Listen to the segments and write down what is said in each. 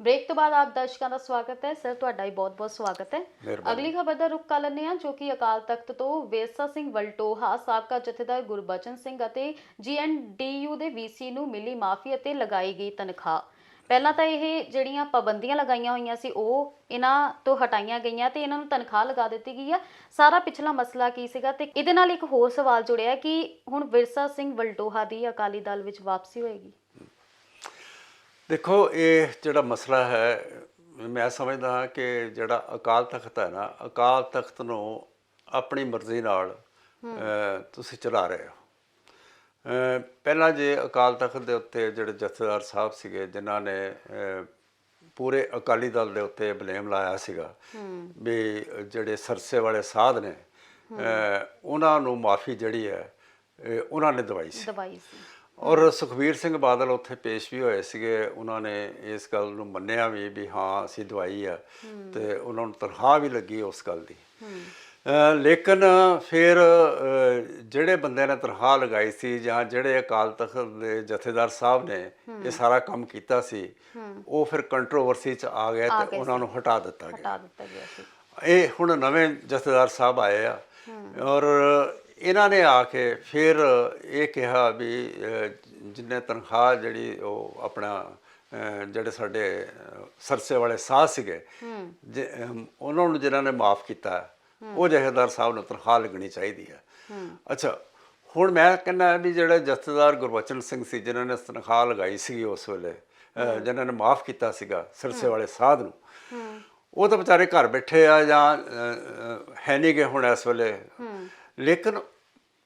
Break ਤੋਂ ਬਾਅਦ ਆਪ ਦਰਸ਼ਕਾਂ ਦਾ ਸਵਾਗਤ ਹੈ। ਸਰ ਤੁਹਾਡਾ ਵੀ ਬਹੁਤ-ਬਹੁਤ ਸਵਾਗਤ ਹੈ। ਮਿਹਰਬਾਨੀ। ਅਗਲੀ ਖਬਰ ਦਾ ਰੁਖ ਕਰ ਲੈਂਦੇ ਹਾਂ ਜੋ ਕਿ ਅਕਾਲ ਤਖਤ ਤੋਂ ਵੇਰਸਾ ਸਿੰਘ ਵਲਟੋਹਾ ਸਾਬਕਾ ਜਥੇਦਾਰ ਗੁਰਬਚਨ ਸਿੰਘ ਅਤੇ ਜੀਐਨਡੀਯੂ ਦੇ ਵੀਸੀ ਨੂੰ ਮਿਲੀ ਮਾਫੀ ਅਤੇ ਲਗਾਈ ਗਈ ਤਨਖਾਹ। ਪਹਿਲਾਂ ਤਾਂ ਇਹ ਜਿਹੜੀਆਂ ਪਾਬੰਦੀਆਂ ਲਗਾਈਆਂ ਹੋਈਆਂ ਸੀ ਉਹ ਇਹਨਾਂ ਤੋਂ ਹਟਾਈਆਂ ਗਈਆਂ ਤੇ ਇਹਨਾਂ ਨੂੰ ਤਨਖਾਹ ਲਗਾ ਦਿੱਤੀ ਗਈ ਆ। ਸਾਰਾ ਪਿਛਲਾ ਮਸਲਾ ਕੀ ਸੀਗਾ ਤੇ ਇਹਦੇ ਨਾਲ ਇੱਕ ਹੋਰ ਸਵਾਲ ਜੁੜਿਆ ਕਿ ਹੁਣ ਵਿਰਸਾ ਸਿੰਘ ਵਲਟੋਹਾ ਦੀ ਅਕਾਲੀ ਦਲ ਵਿੱਚ ਵਾਪਸੀ ਹੋਏਗੀ। ਦੇਖੋ ਇਹ ਜਿਹੜਾ ਮਸਲਾ ਹੈ ਮੈਂ ਸਮਝਦਾ ਹਾਂ ਕਿ ਜਿਹੜਾ ਅਕਾਲ ਤਖਤ ਹੈ ਨਾ ਅਕਾਲ ਤਖਤ ਨੂੰ ਆਪਣੀ ਮਰਜ਼ੀ ਨਾਲ ਤੁਸੀਂ ਚਲਾ ਰਹੇ ਹੋ। ਪਹਿਲਾਂ ਜੇ ਅਕਾਲ ਤਖਤ ਦੇ ਉੱਤੇ ਜਿਹੜੇ ਜਥੇਦਾਰ ਸਾਹਿਬ ਸੀਗੇ ਜਿਨ੍ਹਾਂ ਨੇ ਪੂਰੇ ਅਕਾਲੀ ਦਲ ਦੇ ਉੱਤੇ ਬਲੇਮ ਲਾਇਆ ਸੀਗਾ ਵੀ ਜਿਹੜੇ ਸਰਸੇ ਵਾਲੇ ਸਾਧ ਨੇ ਉਹਨਾਂ ਨੂੰ ਮਾਫੀ ਜਿਹੜੀ ਹੈ ਉਹਨਾਂ ਨੇ ਦਵਾਈ ਸੀ। ਦਵਾਈ ਸੀ। ਔਰ ਸੁਖਬੀਰ ਸਿੰਘ ਬਾਦਲ ਉੱਥੇ ਪੇਸ਼ ਵੀ ਹੋਏ ਸੀਗੇ। ਉਹਨਾਂ ਨੇ ਇਸ ਗੱਲ ਨੂੰ ਮੰਨਿਆ ਵੀ ਵੀ ਹਾਂ ਅਸੀਂ ਦਵਾਈ ਆ ਤੇ ਉਹਨਾਂ ਨੂੰ ਤਨਖਾਹ ਵੀ ਲੱਗੀ ਉਸ ਗੱਲ ਦੀ। ਲੇਕਿਨ ਫਿਰ ਜਿਹੜੇ ਬੰਦੇ ਨੇ ਤਨਖਾਹ ਲਗਾਈ ਸੀ ਜਾਂ ਜਿਹੜੇ ਅਕਾਲ ਤਖਤ ਦੇ ਜਥੇਦਾਰ ਸਾਹਿਬ ਨੇ ਇਹ ਸਾਰਾ ਕੰਮ ਕੀਤਾ ਸੀ ਉਹ ਫਿਰ ਕੰਟਰੋਵਰਸੀ ਚ ਆ ਗਏ ਤੇ ਉਹਨਾਂ ਨੂੰ ਹਟਾ ਦਿੱਤਾ ਗਿਆ। ਇਹ ਹੁਣ ਨਵੇਂ ਜਥੇਦਾਰ ਸਾਹਿਬ ਆਏ ਆ ਔਰ ਇਹਨਾਂ ਨੇ ਆ ਕੇ ਫਿਰ ਇਹ ਕਿਹਾ ਵੀ ਜਿੰਨੇ ਤਨਖਾਹ ਜਿਹੜੀ ਉਹ ਆਪਣਾ ਜਿਹੜੇ ਸਾਡੇ ਸਰਸੇ ਵਾਲੇ ਸਾਹ ਸੀਗੇ ਉਹਨਾਂ ਨੂੰ ਜਿਨ੍ਹਾਂ ਨੇ ਮਾਫ ਕੀਤਾ ਉਹ ਜਥੇਦਾਰ ਸਾਹਿਬ ਨੂੰ ਤਨਖਾਹ ਲੱਗਣੀ ਚਾਹੀਦੀ ਹੈ। ਅੱਛਾ ਹੁਣ ਮੈਂ ਕਹਿੰਦਾ ਵੀ ਜਿਹੜੇ ਜਥੇਦਾਰ ਗੁਰਬਚਨ ਸਿੰਘ ਸੀ ਜਿਨ੍ਹਾਂ ਨੇ ਤਨਖਾਹ ਲਗਾਈ ਸੀਗੀ ਉਸ ਵੇਲੇ ਜਿਨ੍ਹਾਂ ਨੇ ਮਾਫ ਕੀਤਾ ਸੀਗਾ ਸਰਸੇ ਵਾਲੇ ਸਾਧ ਨੂੰ ਉਹ ਤਾਂ ਵਿਚਾਰੇ ਘਰ ਬੈਠੇ ਆ ਜਾਂ ਹੈ ਨਹੀਂ ਗੇ ਹੁਣ ਇਸ ਵੇਲੇ ਲੇਕਿਨ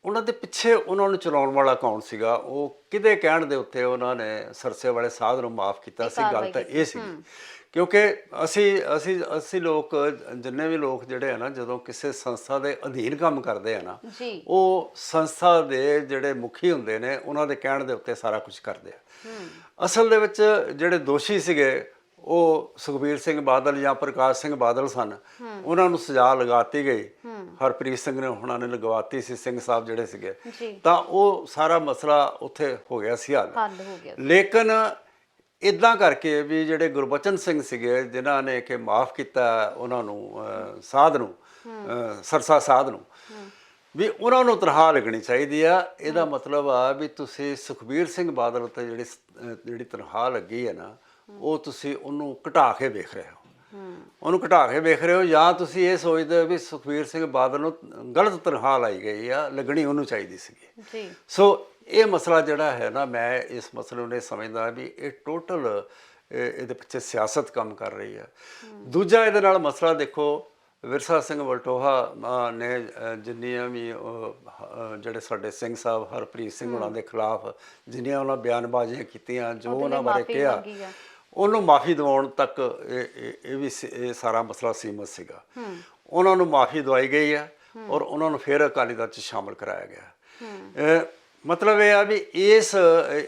ਉਹਨਾਂ ਦੇ ਪਿੱਛੇ ਉਹਨਾਂ ਨੂੰ ਚਲਾਉਣ ਵਾਲਾ ਕੌਣ ਸੀਗਾ? ਉਹ ਕਿਹਦੇ ਕਹਿਣ ਦੇ ਉੱਤੇ ਉਹਨਾਂ ਨੇ ਸਰਸੇ ਵਾਲੇ ਸਾਧ ਨੂੰ ਮਾਫ ਕੀਤਾ ਸੀ? ਗੱਲ ਤਾਂ ਇਹ ਸੀ ਕਿਉਂਕਿ ਅਸੀਂ ਅਸੀਂ ਅਸੀਂ ਲੋਕ ਜਿੰਨੇ ਵੀ ਲੋਕ ਜਿਹੜੇ ਆ ਨਾ ਜਦੋਂ ਕਿਸੇ ਸੰਸਥਾ ਦੇ ਅਧੀਨ ਕੰਮ ਕਰਦੇ ਆ ਨਾ ਉਹ ਸੰਸਥਾ ਦੇ ਜਿਹੜੇ ਮੁਖੀ ਹੁੰਦੇ ਨੇ ਉਹਨਾਂ ਦੇ ਕਹਿਣ ਦੇ ਉੱਤੇ ਸਾਰਾ ਕੁਝ ਕਰਦੇ ਆ। ਅਸਲ ਦੇ ਵਿੱਚ ਜਿਹੜੇ ਦੋਸ਼ੀ ਸੀਗੇ ਉਹ ਸੁਖਬੀਰ ਸਿੰਘ ਬਾਦਲ ਜਾਂ ਪ੍ਰਕਾਸ਼ ਸਿੰਘ ਬਾਦਲ ਸਨ। ਉਹਨਾਂ ਨੂੰ ਸਜ਼ਾ ਲਗਾਤੀ ਗਈ। ਹਰਪ੍ਰੀਤ ਸਿੰਘ ਨੇ ਉਹਨਾਂ ਨੇ ਲਗਵਾਤੀ ਸੀ ਸਿੰਘ ਸਾਹਿਬ ਜਿਹੜੇ ਸੀਗੇ। ਤਾਂ ਉਹ ਸਾਰਾ ਮਸਲਾ ਉੱਥੇ ਹੋ ਗਿਆ ਸੀ ਹੱਲ। ਹੱਲ ਹੋ ਗਿਆ। ਲੇਕਿਨ ਇਦਾਂ ਕਰਕੇ ਵੀ ਜਿਹੜੇ ਗੁਰਬਚਨ ਸਿੰਘ ਸੀਗੇ ਜਿਨ੍ਹਾਂ ਨੇ ਕਿ ਮਾਫ ਕੀਤਾ ਉਹਨਾਂ ਨੂੰ ਸਾਧ ਨੂੰ ਸਰਸਾ ਸਾਧ ਨੂੰ ਵੀ ਉਹਨਾਂ ਨੂੰ ਤਨਖਾਹ ਲੱਗਣੀ ਚਾਹੀਦੀ ਆ। ਇਹਦਾ ਮਤਲਬ ਆ ਵੀ ਤੁਸੀਂ ਸੁਖਬੀਰ ਸਿੰਘ ਬਾਦਲ ਉੱਤੇ ਜਿਹੜੀ ਜਿਹੜੀ ਤਨਖਾਹ ਲੱਗੀ ਹੈ ਨਾ ਉਹ ਤੁਸੀਂ ਉਹਨੂੰ ਘਟਾ ਕੇ ਵੇਖ ਰਹੇ ਹੋ। ਉਹਨੂੰ ਘਟਾ ਕੇ ਵੇਖ ਰਹੇ ਹੋ ਜਾਂ ਤੁਸੀਂ ਇਹ ਸੋਚਦੇ ਹੋ ਵੀ ਸੁਖਬੀਰ ਸਿੰਘ ਬਾਦਲ ਨੂੰ ਗਲਤ ਤਨਖਾਹ ਲਾਈ ਗਈ ਆ ਲੱਗਣੀ ਉਹਨੂੰ ਚਾਹੀਦੀ ਸੀਗੀ। ਜੀ। ਸੋ ਇਹ ਮਸਲਾ ਜਿਹੜਾ ਹੈ ਨਾ ਮੈਂ ਇਸ ਮਸਲੇ ਨੂੰ ਸਮਝਦਾ ਵੀ ਇਹ ਟੋਟਲ ਇਹਦੇ ਪਿੱਛੇ ਸਿਆਸਤ ਕੰਮ ਕਰ ਰਹੀ ਹੈ ਦੂਜਾ ਇਹਦੇ ਨਾਲ ਮਸਲਾ ਦੇਖੋ ਵਿਰਸਾ ਸਿੰਘ ਵਲਟੋਹਾ ਨੇ ਜਿੰਨੀਆਂ ਵੀ ਜਿਹੜੇ ਸਾਡੇ ਸਿੰਘ ਸਾਹਿਬ ਹਰਪ੍ਰੀਤ ਸਿੰਘ ਉਹਨਾਂ ਦੇ ਖਿਲਾਫ ਜਿੰਨੀਆਂ ਉਹਨਾਂ ਬਿਆਨਬਾਜ਼ੀਆਂ ਕੀਤੀਆਂ ਜੋ ਉਹਨਾਂ ਬਾਰੇ ਕਿਹਾ। ਉਹਨੂੰ ਮਾਫੀ ਦਿਵਾਉਣ ਤੱਕ ਇਹ ਇਹ- ਵੀ ਇਹ ਸਾਰਾ ਮਸਲਾ ਸੀਮਤ ਸੀਗਾ। ਉਹਨਾਂ ਨੂੰ ਮਾਫੀ ਦਵਾਈ ਗਈ ਹੈ ਔਰ ਉਹਨਾਂ ਨੂੰ ਫਿਰ ਅਕਾਲੀ ਦਲ ਚ ਸ਼ਾਮਲ ਕਰਾਇਆ ਗਿਆ। ਮਤਲਬ ਇਹ ਆ ਵੀ ਇਸ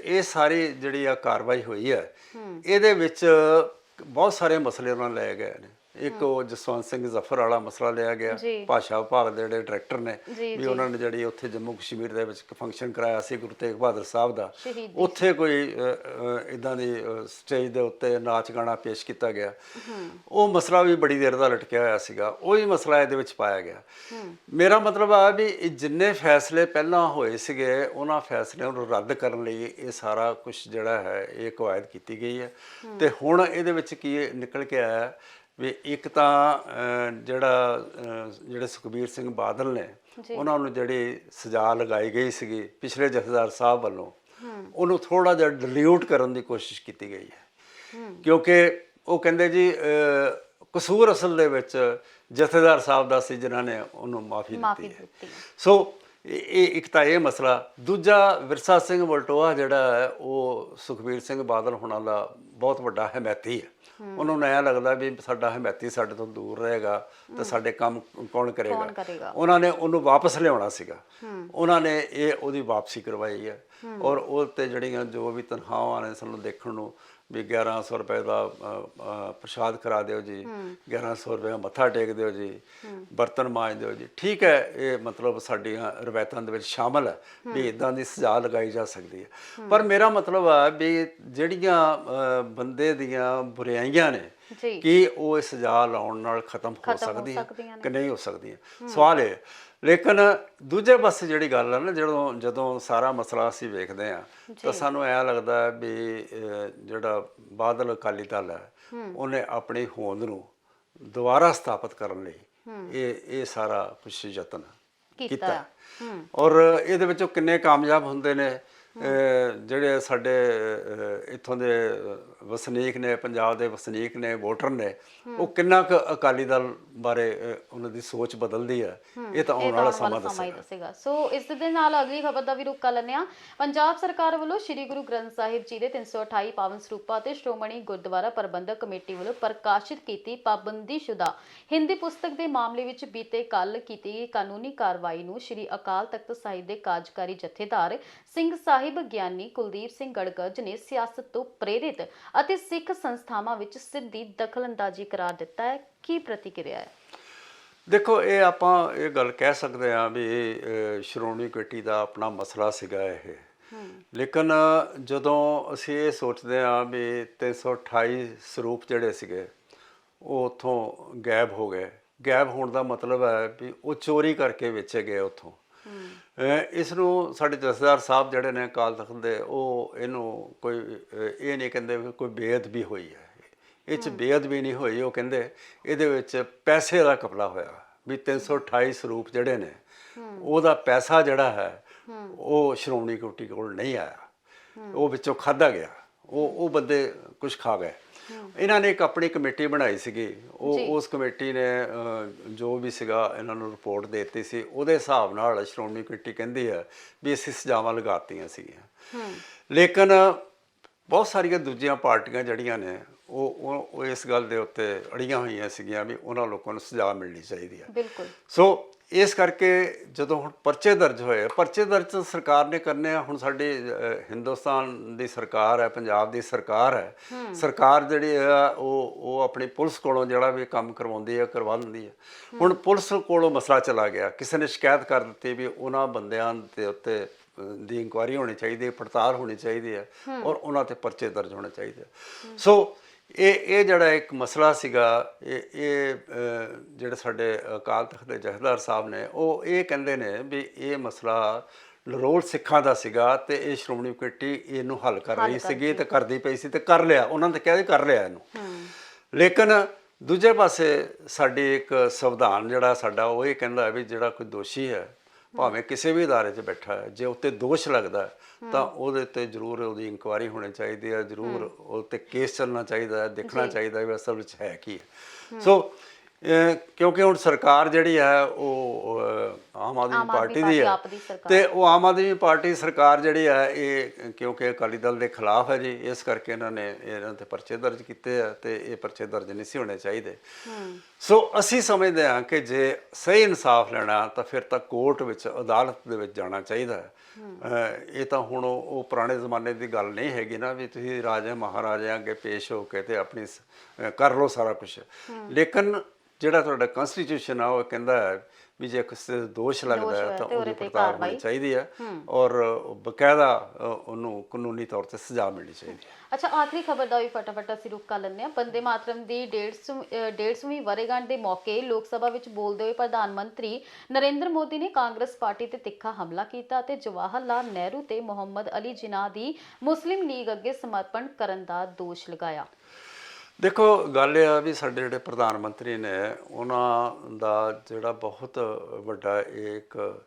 ਇਹ ਸਾਰੀ ਜਿਹੜੀ ਆ ਕਾਰਵਾਈ ਹੋਈ ਹੈ। ਇਹਦੇ ਵਿੱਚ ਬਹੁਤ ਸਾਰੇ ਮਸਲੇ ਉਹਨਾਂ ਲਏ ਗਏ ਨੇ। ਇੱਕ ਉਹ ਜਸਵੰਤ ਸਿੰਘ ਜ਼ਫਰ ਵਾਲਾ ਮਸਲਾ ਲਿਆ ਗਿਆ। ਭਾਸ਼ਾ ਵਿਭਾਗ ਦੇ ਜਿਹੜੇ ਡਾਇਰੈਕਟਰ ਨੇ ਵੀ ਉਹਨਾਂ ਨੇ ਜਿਹੜੀ ਉੱਥੇ ਜੰਮੂ ਕਸ਼ਮੀਰ ਦੇ ਵਿੱਚ ਇੱਕ ਫੰਕਸ਼ਨ ਕਰਾਇਆ ਸੀ ਗੁਰੂ ਤੇਗ ਬਹਾਦਰ ਸਾਹਿਬ ਦਾ। ਉੱਥੇ ਕੋਈ ਇਦਾਂ ਦੀ ਸਟੇਜ ਦੇ ਉੱਤੇ ਨਾਚ ਗਾਣਾ ਪੇਸ਼ ਕੀਤਾ ਗਿਆ। ਉਹ ਮਸਲਾ ਵੀ ਬੜੀ ਦੇਰ ਦਾ ਲਟਕਿਆ ਹੋਇਆ ਸੀਗਾ। ਉਹ ਹੀ ਮਸਲਾ ਇਹਦੇ ਵਿੱਚ ਪਾਇਆ ਗਿਆ। ਮੇਰਾ ਮਤਲਬ ਆ ਵੀ ਜਿੰਨੇ ਫੈਸਲੇ ਪਹਿਲਾਂ ਹੋਏ ਸੀਗੇ ਉਹਨਾਂ ਫੈਸਲਿਆਂ ਨੂੰ ਰੱਦ ਕਰਨ ਲਈ ਇਹ ਸਾਰਾ ਕੁਝ ਜਿਹੜਾ ਹੈ ਇਹ ਕਵਾਇਦ ਕੀਤੀ ਗਈ ਹੈ। ਤੇ ਹੁਣ ਇਹਦੇ ਵਿੱਚ ਕੀ ਨਿਕਲ ਕੇ ਆਇਆ ਵੀ ਇੱਕ ਤਾਂ ਜਿਹੜਾ ਜਿਹੜੇ ਸੁਖਬੀਰ ਸਿੰਘ ਬਾਦਲ ਨੇ ਉਹਨਾਂ ਨੂੰ ਜਿਹੜੀ ਸਜ਼ਾ ਲਗਾਈ ਗਈ ਸੀਗੀ ਪਿਛਲੇ ਜਥੇਦਾਰ ਸਾਹਿਬ ਵੱਲੋਂ ਉਹਨੂੰ ਥੋੜਾ ਜਿਹਾ ਡਿਲਿਊਟ ਕਰਨ ਦੀ ਕੋਸ਼ਿਸ਼ ਕੀਤੀ ਗਈ ਹੈ। ਕਿਉਂਕਿ ਉਹ ਕਹਿੰਦੇ ਜੀ ਕਸੂਰ ਅਸਲ ਦੇ ਵਿੱਚ ਜਥੇਦਾਰ ਸਾਹਿਬ ਦਾ ਸੀ ਜਿਨ੍ਹਾਂ ਨੇ ਉਹਨੂੰ ਮਾਫੀ ਦਿੱਤੀ ਹੈ। ਸੋ ਇਹ- ਇੱਕ ਤਾਂ ਇਹ ਮਸਲਾ। ਦੂਜਾ ਵਿਰਸਾ ਸਿੰਘ ਵਲਟੋਆ ਜਿਹੜਾ ਹੈ ਉਹ ਸੁਖਬੀਰ ਸਿੰਘ ਬਾਦਲ ਹੁਣਾਂ ਦਾ ਬਹੁਤ ਵੱਡਾ ਹਮਾਇਤੀ ਹੈ। ਉਹਨਾਂ ਨੂੰ ਐਂ ਲੱਗਦਾ ਵੀ ਸਾਡਾ ਹਮਾਇਤੀ ਸਾਡੇ ਤੋਂ ਦੂਰ ਰਹੇਗਾ ਤੇ ਸਾਡੇ ਕੰਮ ਕੌਣ ਕਰੇਗਾ? ਉਹਨਾਂ ਨੇ ਉਹਨੂੰ ਵਾਪਸ ਲਿਆਉਣਾ ਸੀਗਾ। ਉਹਨਾਂ ਨੇ ਇਹ ਉਹਦੀ ਵਾਪਸੀ ਕਰਵਾਈ ਹੈ। ਔਰ ਉਹ ਤੇ ਜਿਹੜੀਆਂ ਜੋ ਵੀ ਤਨਖਾਹਾਂ ਨੇ ਸਾਨੂੰ ਦੇਖਣ ਨੂੰ ਵੀ 1100 ਰੁਪਏ ਦਾ ਪ੍ਰਸ਼ਾਦ ਕਰਾ ਦਿਓ ਜੀ। 1100 ਰੁਪਏ ਮੱਥਾ ਟੇਕ ਦਿਓ ਜੀ। ਬਰਤਨ ਮਾਂਜ ਦਿਓ ਜੀ। ਠੀਕ ਹੈ ਇਹ ਮਤਲਬ ਸਾਡੀਆਂ ਰਵਾਇਤਾਂ ਦੇ ਵਿੱਚ ਸ਼ਾਮਲ ਹੈ ਵੀ ਇਦਾਂ ਦੀ ਸਜ਼ਾ ਲਗਾਈ ਜਾ ਸਕਦੀ ਹੈ। ਪਰ ਮੇਰਾ ਮਤਲਬ ਆ ਵੀ ਜਿਹੜੀਆਂ ਬੰਦੇ ਦੀਆਂ ਬੁਰੀਆਂ ਲਿਆਈਆਂ ਨੇ ਕਿ ਉਹ ਇਸ ਸਜ਼ਾ ਲਾਉਣ ਨਾਲ ਖਤਮ ਹੋ ਖਤਮ ਹੋ। ਕਿ ਨਹੀਂ ਹੋ ਸਕਦੀਆਂ? ਸਵਾਲ ਇਹ ਹੈ। ਲੇਕਿਨ ਦੂਜੇ ਪਾਸੇ ਜਿਹੜੀ ਗੱਲ ਹੈ ਨਾ ਜਦੋਂ ਜਦੋਂ ਸਾਰਾ ਮਸਲਾ ਅਸੀਂ ਵੇਖਦੇ ਆ ਤਾਂ ਸਾਨੂੰ ਐ ਲੱਗਦਾ ਹੈ ਵੀ ਜਿਹੜਾ ਬਾਦਲ ਅਕਾਲੀ ਦਲ ਹੈ ਉਹਨੇ ਆਪਣੀ ਹੋਂਦ ਨੂੰ ਦੁਬਾਰਾ ਸਥਾਪਿਤ ਕਰਨ ਲਈ ਇਹ ਇਹ ਸਾਰਾ ਕੁਝ ਯਤਨ ਕੀਤਾ। ਔਰ ਇਹਦੇ ਵਿੱਚੋਂ ਕਿੰਨੇ ਕਾਮਯਾਬ ਹੁੰਦੇ ਨੇ? ਜਿਹੜੇ ਸਾਡੇ ਇੱਥੋਂ ਦੇ ਵਸਨੀਕ ਨੇ ਪੰਜਾਬ ਦੇ ਵਸਨੀਕ ਨੇ ਵੋਟਰ ਨੇ ਉਹ ਕਿੰਨਾ ਕੁ ਅਕਾਲੀ ਦਲ ਬਾਰੇ ਉਹਨਾਂ ਦੀ ਸੋਚ ਬਦਲਦੀ ਹੈ? ਇਹ ਤਾਂ ਆਉਣ ਵਾਲਾ ਸਮਾਂ ਦੱਸੇਗਾ। ਸੋ ਇਸ ਦੇ ਨਾਲ ਅਗਲੀ ਖਬਰ ਦਾ ਵੀ ਰੁਕ ਕਰ ਲੈਂਦੇ ਹਾਂ। ਪੰਜਾਬ ਸਰਕਾਰ ਵੱਲੋਂ ਸ੍ਰੀ ਗੁਰੂ ਗ੍ਰੰਥ ਸਾਹਿਬ ਜੀ ਦੇ 328 ਪਾਵਨ ਸਰੂਪਾਂ ਤੇ ਸ਼੍ਰੋਮਣੀ ਗੁਰਦੁਆਰਾ ਪ੍ਰਬੰਧਕ ਕਮੇਟੀ ਵੱਲੋਂ ਪ੍ਰਕਾਸ਼ਿਤ ਕੀਤੀ ਪਾਬੰਦੀਸ਼ੁਦਾ। ਹਿੰਦੀ ਪੁਸਤਕ ਦੇ ਮਾਮਲੇ ਵਿੱਚ ਬੀਤੇ ਕੱਲ ਕੀਤੀ ਕਾਨੂੰਨੀ ਕਾਰਵਾਈ ਨੂੰ ਸ੍ਰੀ ਅਕਾਲ ਤਖਤ ਸਾਹਿਬ ਦੇ ਕਾਰਜਕਾਰੀ ਜਥੇਦਾਰ ਸਿੰਘ ਸਾਹਿਬ ਗਿਆਨੀ ਕੁਲਦੀਪ ਸਿੰਘ ਗੜਗੜ ਨੇ ਸਿਆਸਤ ਤੋਂ ਪ੍ਰੇਰਿਤ ਅਤੇ ਸਿੱਖ ਸੰਸਥਾਵਾਂ ਵਿੱਚ ਸਿੱਧੀ ਦਖਲਅੰਦਾਜ਼ੀ ਕਰਾਰ ਦਿੱਤਾ ਹੈ। ਕੀ ਪ੍ਰਤੀਕਿਰਿਆ ਹੈ? ਦੇਖੋ ਇਹ ਆਪਾਂ ਇਹ ਗੱਲ ਕਹਿ ਸਕਦੇ ਹਾਂ ਵੀ ਅਹ, ਸ਼੍ਰੋਮਣੀ ਕਮੇਟੀ ਦਾ ਆਪਣਾ ਮਸਲਾ ਸੀਗਾ ਇਹ। ਲੇਕਿਨ ਜਦੋਂ ਅਸੀਂ ਇਹ ਸੋਚਦੇ ਹਾਂ ਵੀ 328 ਸਰੂਪ ਜਿਹੜੇ ਸੀਗੇ ਉਹ ਉਥੋਂ ਗਾਇਬ ਹੋ ਗਏ। ਗਾਇਬ ਹੋਣ ਦਾ ਮਤਲਬ ਹੈ ਵੀ ਉਹ ਚੋਰੀ ਕਰਕੇ ਵੇਚੇ ਗਏ ਉਥੋਂ। ਇਸ ਨੂੰ ਸਾਡੇ ਜਥੇਦਾਰ ਸਾਹਿਬ ਜਿਹੜੇ ਨੇ ਅਕਾਲ ਤਖਤ ਦੇ ਉਹ ਇਹਨੂੰ ਕੋਈ ਇਹ ਨਹੀਂ ਕਹਿੰਦੇ ਵੀ ਕੋਈ ਬੇਅਦਬੀ ਹੋਈ ਹੈ। ਇਹ ਚ ਬੇਅਦਬੀ ਨਹੀਂ ਹੋਈ ਉਹ ਕਹਿੰਦੇ ਇਹਦੇ ਵਿੱਚ ਪੈਸੇ ਦਾ ਕਪਲਾ ਹੋਇਆ ਵੀ 328 ਸਰੂਪ ਜਿਹੜੇ ਨੇ ਉਹਦਾ ਪੈਸਾ ਜਿਹੜਾ ਹੈ ਉਹ ਸ਼੍ਰੋਮਣੀ ਕਮੇਟੀ ਕੋਲ ਨਹੀਂ ਆਇਆ। ਉਹ ਵਿੱਚੋਂ ਖਾਦਾ ਗਿਆ। ਉਹ ਉਹ ਬੰਦੇ ਕੁਝ ਖਾ ਗਏ। ਇਹਨਾਂ ਨੇ ਇੱਕ ਆਪਣੀ ਕਮੇਟੀ ਬਣਾਈ ਸੀਗੀ। ਉਹ ਉਸ ਕਮੇਟੀ ਨੇ ਜੋ ਵੀ ਸੀਗਾ ਇਹਨਾਂ ਨੂੰ ਰਿਪੋਰਟ ਦੇ ਦਿੱਤੀ ਸੀ। ਉਹਦੇ ਹਿਸਾਬ ਨਾਲ ਸ਼੍ਰੋਮਣੀ ਕਮੇਟੀ ਕਹਿੰਦੀ ਹੈ ਵੀ ਅਸੀਂ ਸਜ਼ਾਵਾਂ ਲਗਾਤੀਆਂ ਸੀਗੀਆਂ। ਲੇਕਿਨ ਬਹੁਤ ਸਾਰੀਆਂ ਦੂਜੀਆਂ ਪਾਰਟੀਆਂ ਜਿਹੜੀਆਂ ਨੇ ਉਹ ਉਹ ਇਸ ਗੱਲ ਦੇ ਉੱਤੇ ਅੜੀਆਂ ਹੋਈਆਂ ਸੀਗੀਆਂ ਵੀ ਉਹਨਾਂ ਲੋਕਾਂ ਨੂੰ ਸਜ਼ਾ ਮਿਲਣੀ ਚਾਹੀਦੀ ਹੈ। ਬਿਲਕੁਲ। ਸੋ ਇਸ ਕਰਕੇ ਜਦੋਂ ਹੁਣ ਪਰਚੇ ਦਰਜ ਹੋਏ ਪਰਚੇ ਦਰਜ ਤਾਂ ਸਰਕਾਰ ਨੇ ਕਰਨੇ ਆ ਹੁਣ ਸਾਡੀ ਹਿੰਦੁਸਤਾਨ ਦੀ ਸਰਕਾਰ ਹੈ ਪੰਜਾਬ ਦੀ ਸਰਕਾਰ ਹੈ ਸਰਕਾਰ ਜਿਹੜੀ ਹੈ ਉਹ ਉਹ ਆਪਣੀ ਪੁਲਿਸ ਕੋਲੋਂ ਜਿਹੜਾ ਵੀ ਕੰਮ ਕਰਵਾਉਂਦੀ ਹੈ ਕਰਵਾ ਲੈਂਦੀ ਹੈ। ਹੁਣ ਪੁਲਿਸ ਕੋਲੋਂ ਮਸਲਾ ਚਲਾ ਗਿਆ ਕਿਸੇ ਨੇ ਸ਼ਿਕਾਇਤ ਕਰ ਦਿੱਤੀ ਵੀ ਉਹਨਾਂ ਬੰਦਿਆਂ ਦੇ ਉੱਤੇ ਦੀ ਇਨਕੁਆਇਰੀ ਹੋਣੀ ਚਾਹੀਦੀ ਹੈ ਪੜਤਾਲ ਹੋਣੀ ਚਾਹੀਦੀ ਹੈ ਔਰ ਉਹਨਾਂ ਤੇ ਪਰਚੇ ਦਰਜ ਹੋਣੇ ਚਾਹੀਦੇ ਆ। ਸੋ ਇਹ ਇਹ ਜਿਹੜਾ ਇੱਕ ਮਸਲਾ ਸੀਗਾ ਇਹ ਇਹ ਜਿਹੜੇ ਸਾਡੇ ਅਕਾਲ ਤਖਤ ਦੇ ਜਥੇਦਾਰ ਸਾਹਿਬ ਨੇ ਉਹ ਇਹ ਕਹਿੰਦੇ ਨੇ ਵੀ ਇਹ ਮਸਲਾ ਨਰੋਲ ਸਿੱਖਾਂ ਦਾ ਸੀਗਾ ਤੇ ਇਹ ਸ਼੍ਰੋਮਣੀ ਕਮੇਟੀ ਇਹਨੂੰ ਹੱਲ ਕਰ ਰਹੀ ਸੀਗੀ ਤੇ ਕਰਦੀ ਪਈ ਸੀ ਤੇ ਕਰ ਲਿਆ। ਉਹਨਾਂ ਨੇ ਕਿਹਾ ਜੀ ਕਰ ਲਿਆ ਇਹਨੂੰ। ਲੇਕਿਨ ਦੂਜੇ ਪਾਸੇ ਸਾਡੀ ਇੱਕ ਸੰਵਿਧਾਨ ਜਿਹੜਾ ਸਾਡਾ ਉਹ ਇਹ ਕਹਿੰਦਾ ਵੀ ਜਿਹੜਾ ਕੋਈ ਦੋਸ਼ੀ ਹੈ ਭਾਵੇਂ ਕਿਸੇ ਵੀ ਅਦਾਰੇ 'ਚ ਬੈਠਾ ਹੈ ਜੇ ਉੱਤੇ ਦੋਸ਼ ਲੱਗਦਾ ਤਾਂ ਉਹਦੇ ਤੇ ਜ਼ਰੂਰ ਉਹਦੀ ਇਨਕੁਆਇਰੀ ਹੋਣੀ ਚਾਹੀਦੀ ਹੈ ਜ਼ਰੂਰ ਉਹ ਤੇ ਕੇਸ ਚੱਲਣਾ ਚਾਹੀਦਾ ਹੈ ਦੇਖਣਾ ਚਾਹੀਦਾ ਹੈ ਵੀ ਅਸਲ ਵਿੱਚ ਹੈ ਕੀ ਹੈ। ਸੋ ਕਿਉਂਕਿ ਹੁਣ ਸਰਕਾਰ ਜਿਹੜੀ ਹੈ ਉਹ ਆਮ ਆਦਮੀ ਪਾਰਟੀ ਦੀ ਹੈ। ਤੇ ਉਹ ਆਮ ਆਦਮੀ ਪਾਰਟੀ ਸਰਕਾਰ ਜਿਹੜੀ ਹੈ ਇਹ ਕਿਉਂਕਿ ਅਕਾਲੀ ਦਲ ਦੇ ਖਿਲਾਫ ਹੈ ਜੀ ਇਸ ਕਰਕੇ ਇਹਨਾਂ ਨੇ ਇਹਨਾਂ ਤੇ ਪਰਚੇ ਦਰਜ ਕੀਤੇ ਆ ਤੇ ਇਹ ਪਰਚੇ ਦਰਜ ਨਹੀਂ ਸੀ ਹੋਣੇ ਚਾਹੀਦੇ। ਸੋ ਅਸੀਂ ਸਮਝਦੇ ਹਾਂ ਕਿ ਜੇ ਸਹੀ ਇਨਸਾਫ ਲੈਣਾ ਤਾਂ ਫਿਰ ਤਾਂ ਕੋਰਟ ਵਿੱਚ ਅਦਾਲਤ ਦੇ ਵਿੱਚ ਜਾਣਾ ਚਾਹੀਦਾ ਹੈ। ਇਹ ਤਾਂ ਹੁਣ ਉਹ ਪੁਰਾਣੇ ਜ਼ਮਾਨੇ ਦੀ ਗੱਲ ਨਹੀਂ ਹੈਗੀ ਨਾ ਵੀ ਤੁਸੀਂ ਰਾਜੇ ਮਹਾਰਾਜਿਆਂ ਅੱਗੇ ਪੇਸ਼ ਹੋ ਕੇ ਤੇ ਆਪਣੀ ਕਰ ਲਓ ਸਾਰਾ ਕੁਝ ਲੇਕਿਨ ਜਿਹੜਾ ਤੁਹਾਡਾ ਕਨਸਟੀਟਿਊਸ਼ਨ ਆ ਉਹ ਕਹਿੰਦਾ ਹੈ ਵੀ ਜੇ ਕਿਸੇ ਤੇ ਦੋਸ਼ ਲੱਗਦਾ ਹੈ ਤਾਂ ਉਹਦੀ ਪੜਤਾਲ। ਹੋਣੀ ਚਾਹੀਦੀ ਹੈ। ਔਰ ਬਕਾਇਦਾ ਉਹਨੂੰ ਕਾਨੂੰਨੀ ਤੌਰ ਤੇ ਸਜ਼ਾ ਮਿਲਣੀ ਚਾਹੀਦੀ ਹੈ ਅੱਛਾ ਆਖਰੀ ਖਬਰ ਦਾ ਵੀ ਫਟਾਫਟ ਅਸੀਂ ਰੁਕ ਕਰ ਲੈਂਦੇ ਹਾਂ। ਬੰਦੇ ਮਾਤਰਮ ਦੀ 150 150ਵੀਂ ਵਰੇਗੰਢ ਦੇ ਮੌਕੇ ਲੋਕ ਸਭਾ ਵਿੱਚ ਬੋਲਦੇ ਹੋਏ ਪ੍ਰਧਾਨ ਮੰਤਰੀ ਨਰਿੰਦਰ ਮੋਦੀ ਨੇ ਕਾਂਗਰਸ ਪਾਰਟੀ ਤੇ ਤਿੱਖਾ ਹਮਲਾ ਕੀਤਾ ਅਤੇ ਜਵਾਹਰ ਲਾਲ ਨਹਿਰੂ ਤੇ ਮੁਹੰਮਦ ਅਲੀ ਜਿਨਾਹ ਦੀ ਮੁਸਲਿਮ ਲੀਗ ਅੱਗੇ ਸਮਰਪਣ ਕਰਨ ਦਾ ਦੋਸ਼ ਲਗਾਇਆ। ਦੇਖੋ ਗੱਲ ਇਹ ਆ ਵੀ ਸਾਡੇ ਜਿਹੜੇ ਪ੍ਰਧਾਨ ਮੰਤਰੀ ਨੇ ਉਹਨਾਂ ਦਾ ਜਿਹੜਾ ਬਹੁਤ ਵੱਡਾ ਇੱਕ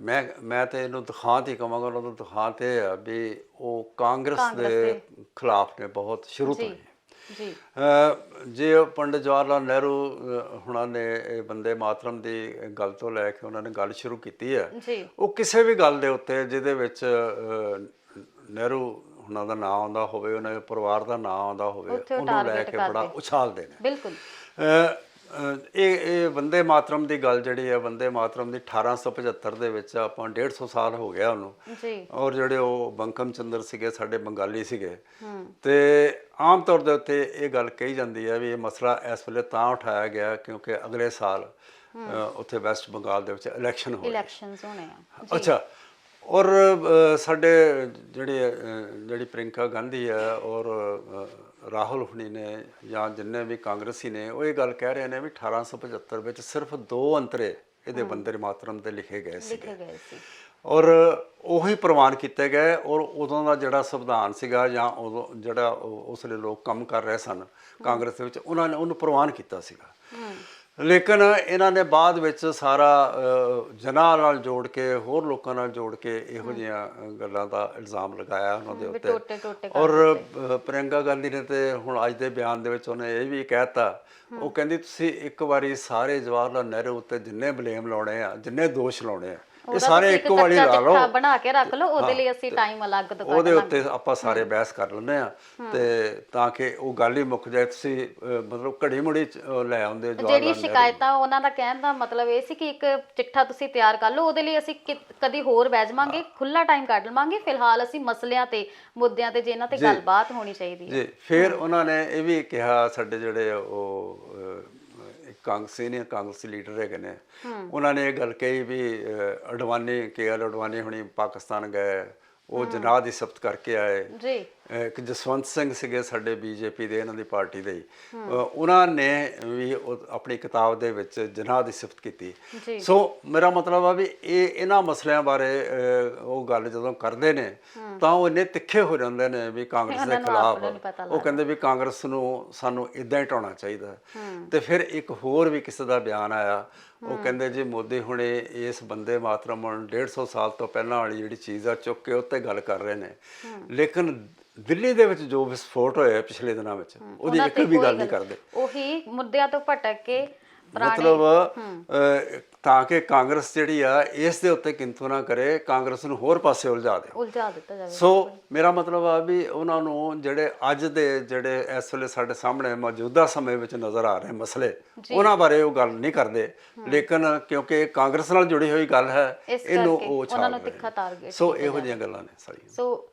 ਮੈਂ ਮੈਂ ਤੇ ਇਹਨੂੰ ਦਿਖਾਂਤ ਹੀ ਕਹਾਂਗਾ ਉਹਨਾਂ ਦਾ ਦਿਖਾਂਤ ਇਹ ਆ ਵੀ ਉਹ ਕਾਂਗਰਸ ਦੇ ਖਿਲਾਫ ਨੇ ਬਹੁਤ ਸ਼ੁਰੂ ਤੋਂ ਜੀ ਹੀ। ਜੀ। ਪੰਡਿਤ ਜਵਾਹਰ ਲਾਲ ਨਹਿਰੂ ਹੁਣਾਂ ਨੇ ਇਹ ਬੰਦੇ ਮਾਤਰਮ ਦੀ ਗੱਲ ਤੋਂ ਲੈ ਕੇ ਉਹਨਾਂ ਨੇ ਗੱਲ ਸ਼ੁਰੂ ਕੀਤੀ ਹੈ ਉਹ ਕਿਸੇ ਵੀ ਗੱਲ ਦੇ ਉੱਤੇ ਜਿਹਦੇ ਵਿੱਚ ਨਹਿਰੂ ਹੁਣਾਂ ਦਾ ਨਾਮ ਆਉਂਦਾ ਹੋਵੇ ਉਹਨਾਂ ਦੇ ਪਰਿਵਾਰ ਦਾ ਨਾਮ ਆਉਂਦਾ ਹੋਵੇ ਉਹਨੂੰ ਲੈ ਕੇ ਬੜਾ। ਉਛਾਲਦੇ ਨੇ ਬਿਲਕੁਲ। ਇਹ ਇਹ ਵੰਦੇ ਮਾਤਰਮ ਦੀ ਗੱਲ ਜਿਹੜੀ ਹੈ ਵੰਦੇ ਮਾਤਰਮ ਦੀ 1875 ਦੇ ਵਿੱਚ ਆਪਾਂ 150 ਸਾਲ ਹੋ ਗਿਆ ਉਹਨੂੰ। ਜੀ। ਔਰ ਜਿਹੜੇ ਉਹ ਬੰਕਮ ਚੰਦਰ ਸੀਗੇ ਸਾਡੇ ਬੰਗਾਲੀ ਸੀਗੇ। ਤੇ ਆਮ ਤੌਰ ਦੇ ਉੱਤੇ ਇਹ ਗੱਲ ਕਹੀ ਜਾਂਦੀ ਹੈ ਵੀ ਇਹ ਮਸਲਾ ਇਸ ਵੇਲੇ ਤਾਂ ਉਠਾਇਆ ਗਿਆ ਕਿਉਂਕਿ ਅਗਲੇ ਸਾਲ ਉੱਥੇ ਵੈਸਟ ਬੰਗਾਲ ਦੇ ਵਿੱਚ ਇਲੈਕਸ਼ਨ ਹੋਏ। ਇਲੈਕਸ਼ਨਸ ਹੋਣੇ ਆ। ਅੱਛਾ ਔਰ ਸਾਡੇ ਜਿਹੜੇ ਜਿਹੜੀ ਪ੍ਰਿੰਕਾ ਗਾਂਧੀ ਹੈ ਔਰ ਰਾਹੁਲ ਹੁਣੀ ਨੇ ਜਾਂ ਜਿੰਨੇ ਵੀ ਕਾਂਗਰਸੀ ਨੇ ਉਹ ਇਹ ਗੱਲ ਕਹਿ ਰਹੇ ਨੇ ਵੀ 1875 ਵਿੱਚ ਸਿਰਫ ਦੋ ਅੰਤਰੇ ਇਹਦੇ ਬੰਦੇ ਮਾਤਰਮ ਤੇ ਲਿਖੇ ਗਏ ਸੀ ਲਿਖੇ ਗਏ ਸੀ। ਔਰ ਉਹੀ ਪ੍ਰਵਾਨ ਕੀਤੇ ਗਏ ਔਰ ਉਦੋਂ ਦਾ ਜਿਹੜਾ ਸੰਵਿਧਾਨ ਸੀਗਾ ਜਾਂ ਉਦੋਂ ਜਿਹੜਾ ਉਸ ਵੇਲੇ ਲੋਕ ਕੰਮ ਕਰ ਰਹੇ ਸਨ ਕਾਂਗਰਸ ਦੇ ਵਿੱਚ ਉਹਨਾਂ ਨੇ ਉਹਨੂੰ ਪ੍ਰਵਾਨ ਕੀਤਾ ਸੀਗਾ। ਲੇਕਿਨ ਇਹਨਾਂ ਨੇ ਬਾਅਦ ਵਿੱਚ ਸਾਰਾ ਅ, ਜਨਾਂ ਨਾਲ ਜੋੜ ਕੇ ਹੋਰ ਲੋਕਾਂ ਨਾਲ ਜੋੜ ਕੇ ਇਹੋ ਜਿਹੀਆਂ ਗੱਲਾਂ ਦਾ ਇਲਜ਼ਾਮ ਲਗਾਇਆ ਉਹਨਾਂ ਦੇ ਉੱਤੇ। ਔਰ ਪ੍ਰਿਯੰਕਾ ਗਾਂਧੀ ਨੇ ਤੇ ਹੁਣ ਅੱਜ ਦੇ ਬਿਆਨ ਦੇ ਵਿੱਚ ਉਹਨੇ ਇਹ ਵੀ ਕਹਿਤਾ ਉਹ ਕਹਿੰਦੀ ਤੁਸੀਂ ਇੱਕ ਵਾਰੀ ਸਾਰੇ ਜਵਾਹਰ ਲਾਲ ਨਹਿਰੂ ਉੱਤੇ ਜਿੰਨੇ ਬਲੇਮ ਲਾਉਣੇ ਆ ਜਿੰਨੇ ਦੋਸ਼ ਲਾਉਣੇ ਆ ਇਹ ਸਾਰੇ ਇੱਕ ਕੱਚਾ ਲਾ ਲਓ। ਬਣਾ ਕੇ ਰੱਖ ਲਓ ਉਹਦੇ ਲਈ ਅਸੀਂ ਟਾਈਮ ਅਲੱਗ ਤੋਂ ਉਹਦੇ ਉੱਤੇ ਆਪਾਂ ਸਾਰੇ ਬਹਿਸ ਕਰ ਲੈਂਦੇ ਆ ਤੇ ਤਾਂ ਕਿ ਉਹ ਗੱਲ ਹੀ ਮੁੱਕ ਜਾਏ ਤੁਸੀਂ ਮਤਲਬ ਘੜੀ ਮੁੜੀ ਲੈ ਆਉਂਦੇ ਲਾਲ ਨਹਿਰੂ ਸ਼ਿਕਾਇਤਾਂ ਉਹਨਾਂ ਦਾ ਕਹਿਣ ਦਾ ਮਤਲਬ ਇਹ ਸੀ ਕਿ ਇੱਕ ਚਿੱਠਾ ਤੁਸੀਂ ਤਿਆਰ ਕਰ ਲਓ ਉਹਦੇ ਲਈ ਅਸੀਂ ਕਦੀ ਹੋਰ ਬਹਿ ਜਾਵਾਂਗੇ ਖੁੱਲਾ ਟਾਈਮ ਕੱਢ ਲਵਾਂਗੇ ਫਿਲਹਾਲ ਅਸੀਂ ਮਸਲਿਆਂ ਤੇ ਮੁੱਦਿਆਂ ਤੇ ਜਿਨ੍ਹਾਂ ਤੇ ਗੱਲਬਾਤ ਹੋਣੀ ਚਾਹੀਦੀ ਹੈ। ਜੀ ਫਿਰ ਉਹਨਾਂ ਨੇ ਇਹ ਵੀ ਕਿਹਾ ਸਾਡੇ ਜਿਹੜੇ ਉਹ ਇੱਕ ਕਾਂਗਰਸੀ ਨੇ ਕਾਂਗਰਸੀ ਲੀਡਰ ਹੈਗੇ ਨੇ। ਉਹਨਾਂ ਨੇ ਇਹ ਗੱਲ ਕਹੀ ਵੀ ਅਡਵਾਨੀ ਕੇ ਐਲ ਅਡਵਾਨੀ ਹੁਣੀ ਪਾਕਿਸਤਾਨ ਗਏ ਉਹ ਜਨਾਹ ਦੀ ਸਬਤ ਕਰਕੇ ਆਏ। ਜੀ। ਇੱਕ ਜਸਵੰਤ ਸਿੰਘ ਸੀਗੇ ਸਾਡੇ ਬੀਜੇਪੀ ਦੇ ਇਹਨਾਂ ਦੀ ਪਾਰਟੀ ਦੇ ਹੀ। ਅ, ਉਹਨਾਂ ਨੇ ਵੀ ਉਹ ਆਪਣੀ ਕਿਤਾਬ ਦੇ ਵਿੱਚ ਜਨਾਹ ਦੀ ਸਿਫਤ ਕੀਤੀ। ਸੋ ਮੇਰਾ ਮਤਲਬ ਆ ਵੀ ਇਹ ਇਹਨਾਂ ਮਸਲਿਆਂ ਬਾਰੇ ਅ, ਉਹ ਗੱਲ ਜਦੋਂ ਕਰਦੇ ਨੇ ਤਾਂ ਉਹ ਇੰਨੇ ਤਿੱਖੇ ਹੋ ਜਾਂਦੇ ਨੇ ਵੀ ਕਾਂਗਰਸ ਦੇ ਖਿਲਾਫ। ਉਹ ਕਹਿੰਦੇ ਵੀ ਕਾਂਗਰਸ ਨੂੰ ਸਾਨੂੰ ਇਦਾਂ ਹੀ ਢਾਉਣਾ ਚਾਹੀਦਾ। ਹੈ। ਤੇ ਫਿਰ ਇੱਕ ਹੋਰ ਵੀ ਕਿਸੇ ਦਾ ਬਿਆਨ ਆਇਆ ਉਹ ਕਹਿੰਦੇ ਜੀ ਮੋਦੀ ਹੁਣੇ ਇਸ ਬੰਦੇ ਮਾਤਰਮ ਹੁਣ 150 ਸਾਲ ਤੋਂ ਪਹਿਲਾਂ ਵਾਲੀ ਜਿਹੜੀ ਚੀਜ਼ ਆ ਚੁੱਕ ਕੇ ਉੱਤੇ ਗੱਲ ਕਰ ਰਹੇ ਨੇ। ਲੇਕਿਨ ਦਿੱਲੀ ਦੇ ਵਿੱਚ ਜੋ ਵਿਸਫੋਟ ਹੋਇਆ ਪਿਛਲੇ ਦਿਨਾਂ ਵਿੱਚ ਉਹਦੀ ਉਹਨਾਂ ਇੱਕ ਤੇ ਵੀ ਕੋਈ ਗੱਲ ਨਹੀਂ ਕਰਦੇ। ਉਹੀ ਮੁੱਦਿਆਂ ਤੋਂ ਭਟਕ ਕੇ ਪੁਰਾਣੇ ਮਤਲਬ ਤਾਂ ਕਿ ਕਾਂਗਰਸ ਜਿਹੜੀ ਆ ਇਸ ਦੇ ਉੱਤੇ ਕਿੰਤੂ ਨਾ ਕਰੇ ਕਾਂਗਰਸ ਨੂੰ ਹੋਰ ਪਾਸੇ ਉਲਝਾ ਦੇ ਉਲਝਾ ਦਿੱਤਾ ਜਾਵੇ। ਸੋ ਮੇਰਾ ਮਤਲਬ ਆ ਵੀ ਉਹਨਾਂ ਨੂੰ ਜਿਹੜੇ ਅੱਜ ਦੇ ਜਿਹੜੇ ਇਸ ਵੇਲੇ ਸਾਡੇ ਸਾਹਮਣੇ ਮੌਜੂਦਾ ਸਮੇਂ ਵਿੱਚ ਨਜ਼ਰ ਆ ਰਹੇ ਮਸਲੇ ਉਹਨਾਂ ਬਾਰੇ ਉਹ ਗੱਲ ਨਹੀਂ ਕਰਦੇ। ਲੇਕਿਨ ਕਿਉਂਕਿ ਇਹ ਕਾਂਗਰਸ ਨਾਲ ਜੁੜੀ ਹੋਈ ਗੱਲ ਹੈ ਇਸ ਇਹਨੂੰ ਕਰਕੇ ਉਹ ਉਹਨਾਂ ਛਾੜ ਨੂੰ ਰਹੇ ਤਿੱਖਾ ਟਾਰਗੇਟ ਸੋ ਇਹੋ ਜਿਹੀਆਂ ਗੱਲਾਂ ਨੇ ਸਾਰੀਆਂ। ਸੋ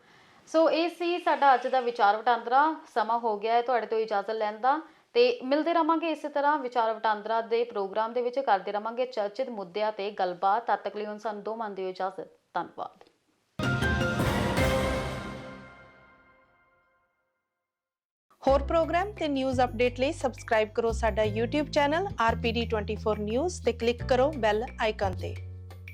ਸੋ ਇਹ ਸੀ ਸਾਡਾ ਅੱਜ ਦਾ ਵਿਚਾਰ ਵਟਾਂਦਰਾ। ਸਮਾਂ ਹੋ ਗਿਆ ਹੈ ਤੁਹਾਡੇ ਤੋਂ ਇਜਾਜ਼ਤ ਲੈਣ ਦਾ। ਤੇ ਮਿਲਦੇ ਰਵਾਂਗੇ ਇਸੇ ਤਰ੍ਹਾਂ ਵਿਚਾਰ ਵਟਾਂਦਰਾ ਦੇ ਪ੍ਰੋਗਰਾਮ ਦੇ ਵਿੱਚ। ਕਰਦੇ ਰਵਾਂਗੇ ਚਰਚਿਤ ਮੁੱਦਿਆਂ ਤੇ ਗੱਲਬਾਤ। ਤਦ ਤੱਕ ਲਈ ਹੁਣ ਸਾਨੂੰ ਦੋ ਮੰਨ ਦਿਓ ਇਜਾਜ਼ਤ। ਧੰਨਵਾਦ। ਹੋਰ ਪ੍ਰੋਗਰਾਮ ਤੇ ਨਿਊਜ਼ ਅਪਡੇਟ ਲਈ ਸਬਸਕ੍ਰਾਈਬ ਕਰੋ ਸਾਡਾ YouTube ਚੈਨਲ RPD24 News ਤੇ ਕਲਿੱਕ ਕਰੋ ਬੈਲ ਆਈਕਨ ਤੇ।